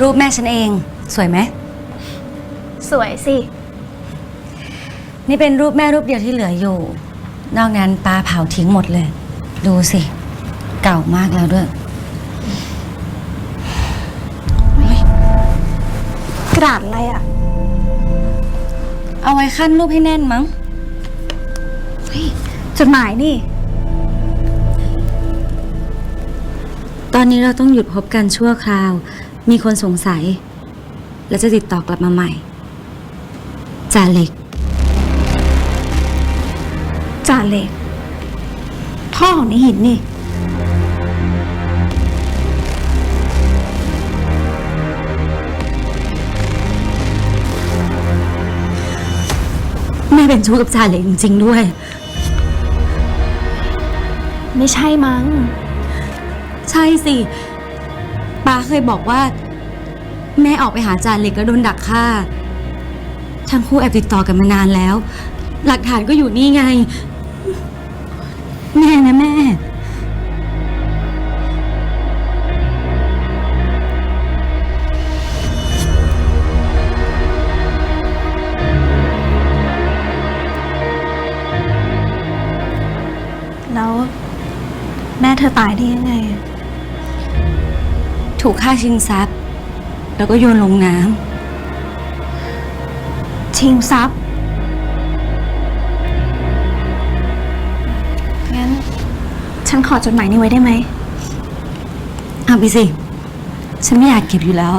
รูปแม่ฉันเอง สวยไหม สวยสิ นี่เป็นรูปแม่รูปเดียวที่เหลืออยู่ นอกนั้นป้าเผาทิ้งหมดเลย ดูสิ เก่ามากแล้วด้วย กระดาษอะไรอะ เอาไว้ขั้นรูปให้แน่นมั้ง เฮ้ยจดหมายนี่ ตอนนี้เราต้องหยุดพบกันชั่วคราว มีคนสงสัย และจะติดต่อกลับมาใหม่ จ่าเล็ก จ่าเล็กพ่อของนิหินนี่แม่เป็นชู้กับจ่าเล็กจริง ๆ ด้วย ไม่ใช่มั้ง ใช่สิ ป้าเคยบอกว่า แม่ออกไปหาจ่าเล็กแล้วโดนดักฆ่า ทั้งคู่แอบติดต่อกันมานานแล้ว หลักฐานก็อยู่นี่ไง แม่นะแม่ แล้ว แม่เธอตายได้ยังไง ถูกฆ่าชิงทรัพย์ แล้วก็โยนลงน้ชิงทรัพย์งั้น ฉันขอจดหมายนี้ไว้ได้ไหมำเอาไปสิ ฉันไม่อยากเก็บอยู่แล้ว